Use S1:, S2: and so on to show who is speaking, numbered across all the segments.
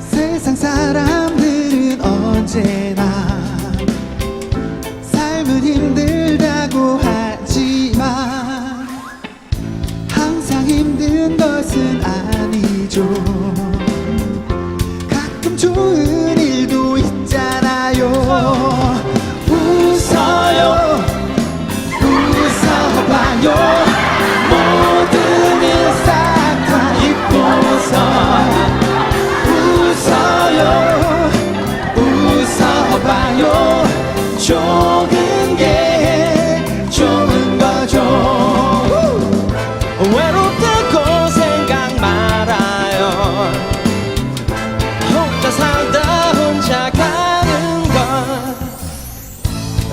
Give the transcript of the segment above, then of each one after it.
S1: 세상 사람들은 언제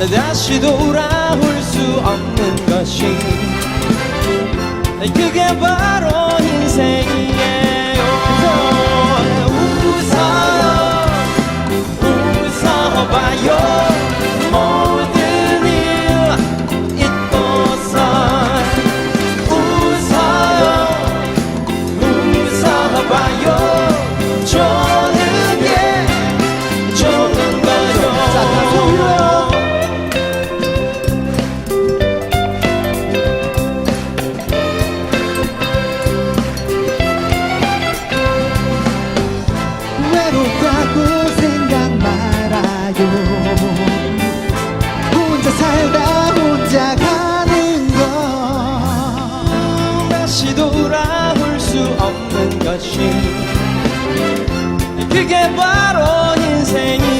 S2: 다시 돌아올 수 없는 것이 그게 바로 인생이 바로 인생이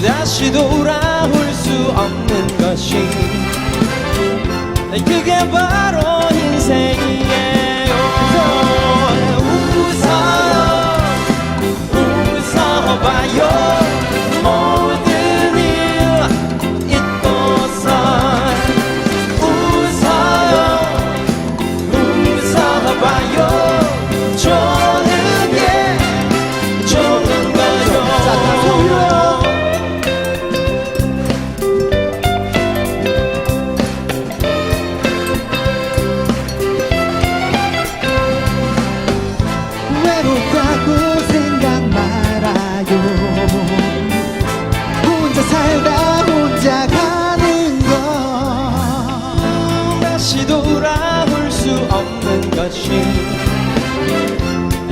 S2: 다시 돌아올
S1: 수
S2: 없는 것이 것이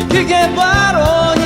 S2: 그게 바로